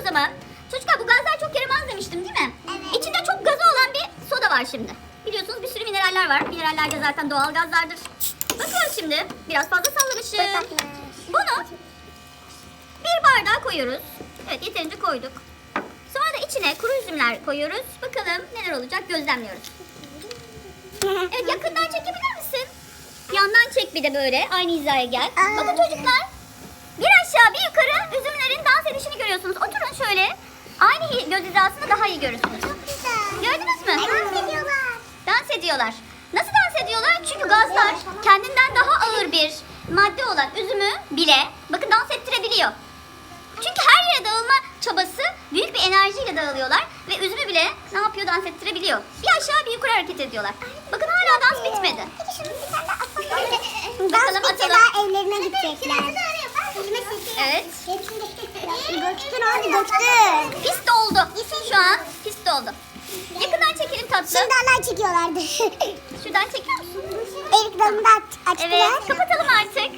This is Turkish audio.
o zaman. Çocuklar bu gazlar çok yaramaz demiştim değil mi? Evet. İçinde çok gazı olan bir soda var şimdi. Biliyorsunuz bir sürü mineraller var. Mineraller de zaten doğal gazlardır. Bakıyoruz şimdi. Biraz fazla sallamışım. Bunu bir bardağa koyuyoruz. Evet yeterince koyduk. Sonra da içine kuru üzümler koyuyoruz. Bakalım neler olacak gözlemliyoruz. Evet yakından çekebilir misin? Yandan çek bir de böyle. Aynı hizaya gel. Bakın çocuklar. Bir aşağı bir yukarı dans edişini görüyorsunuz. Oturun şöyle. Aynı göz hizasında daha iyi görürsünüz. Gördünüz mü? Dans ediyorlar. Dans ediyorlar. Nasıl dans ediyorlar? Çünkü gazlar kendinden daha ağır bir madde olan üzümü bile bakın dans ettirebiliyor. Çünkü her yere dağılma çabası büyük bir enerjiyle dağılıyorlar ve üzümü bile ne yapıyor dans ettirebiliyor. Bir aşağı bir yukarı hareket ediyorlar. Bakın hala dans bitmedi. Peki şunu bir tane atalım. Bakalım, Dans bitince atalım. daha evlerine gidecekler. Evet. Döktün abi döktün. Pist oldu. Şu an pist oldu. Yakından çekelim tatlım. Alay çekiyorlardı. Şuradan çekiyor musun? Erik dalını da aç, açtılar. Evet. Kapatalım artık.